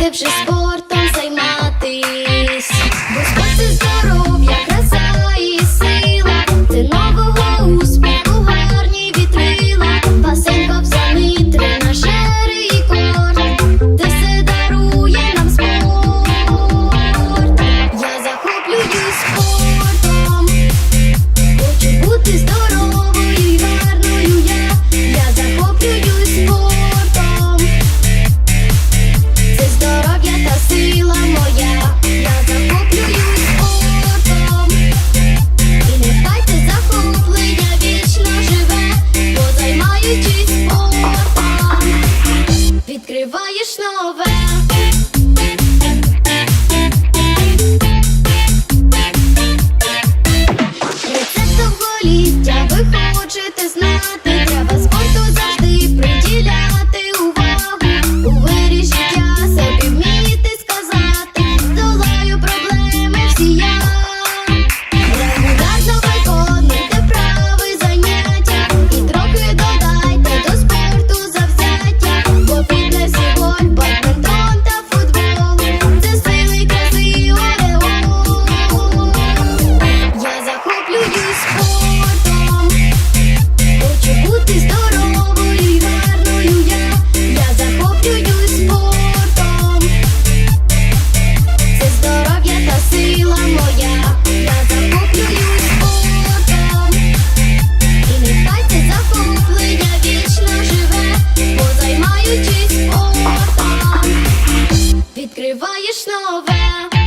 Ти вже спорт. відкриваєш нове.